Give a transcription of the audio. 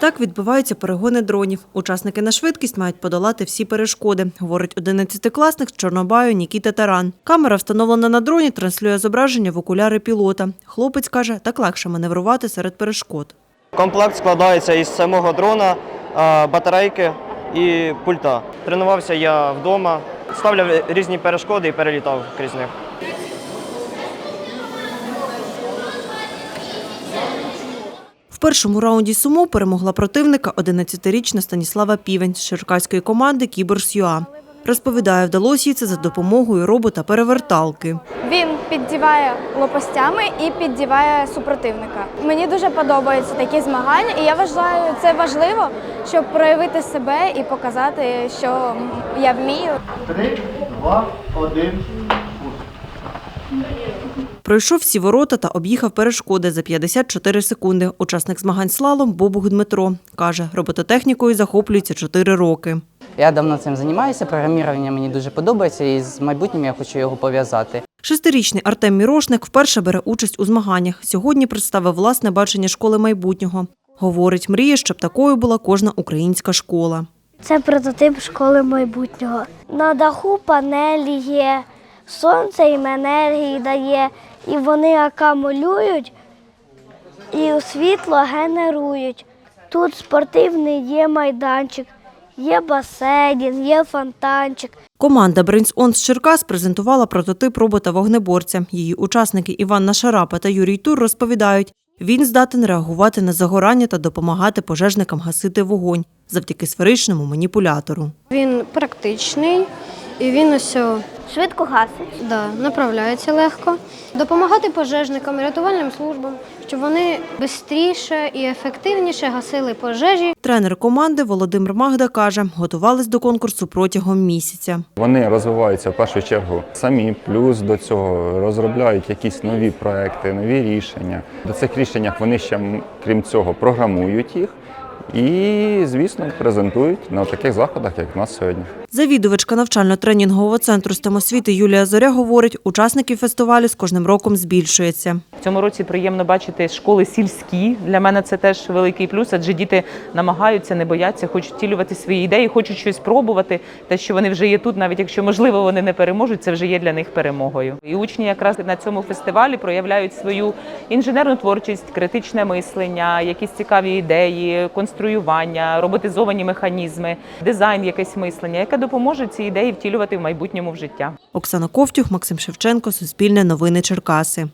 Так відбуваються перегони дронів. Учасники на швидкість мають подолати всі перешкоди, говорить 11-класник з Чорнобаю Нікіта Таран. Камера, встановлена на дроні, транслює зображення в окуляри пілота. Хлопець каже, так легше маневрувати серед перешкод. Комплект складається із самого дрона, батарейки і пульта. Тренувався я вдома, ставляв різні перешкоди і перелітав крізь них. Першому раунді сумо перемогла противника 11-річна Станіслава Півень з черкаської команди Кіберс.ЮА. Розповідає, вдалося їй це за допомогою робота-переверталки. Він піддіває лопастями і піддіває супротивника. Мені дуже подобаються такі змагання, і я вважаю це важливо, щоб проявити себе і показати, що я вмію. Три, два, один. Пройшов всі ворота та об'їхав перешкоди за 54 секунди. Учасник змагань слалом Бобух Дмитро. Каже, робототехнікою захоплюється 4 роки. Я давно цим займаюся, програмірування мені дуже подобається, і з майбутнім я хочу його пов'язати. Шестирічний Артем Мірошник вперше бере участь у змаганнях. Сьогодні представив власне бачення школи майбутнього. Говорить, мріє, щоб такою була кожна українська школа. Це прототип школи майбутнього. На даху панелі є, сонце їм енергії дає, і вони акумулюють і світло генерують. Тут спортивний є майданчик, є басейн, є фонтанчик. Команда Brains On з Черкас презентувала прототип робота-вогнеборця. Її учасники Іванна Шарапа та Юрій Тур розповідають, він здатен реагувати на загорання та допомагати пожежникам гасити вогонь завдяки сферичному маніпулятору. Він практичний і він ось Швидко гасить. да, направляється легко. Допомагати пожежникам рятувальним службам, щоб вони швидше і ефективніше гасили пожежі. Тренер команди Володимир Магда каже, готувались до конкурсу протягом місяця. Вони розвиваються в першу чергу самі, плюс до цього розробляють якісь нові проекти, нові рішення. До цих рішень вони ще, крім цього, програмують їх і, звісно, презентують на таких заходах, як в нас сьогодні. Завідувачка навчально-тренінгового центру стемосвіти Юлія Зоря говорить, учасників фестивалю з кожним роком збільшується. В цьому році приємно бачити школи сільські. Для мене це теж великий плюс, адже діти намагаються, не бояться, хочуть втілювати свої ідеї, хочуть щось пробувати. Те, що вони вже є тут, навіть якщо можливо вони не переможуть, це вже є для них перемогою. І учні якраз на цьому фестивалі проявляють свою інженерну творчість, критичне мислення, якісь цікаві ідеї, конструювання, роботизовані механізми, дизайн, якесь мислення, яке допоможе ці ідеї втілювати в майбутньому в життя. Оксана Ковтюх, Максим Шевченко, Суспільне новини Черкаси.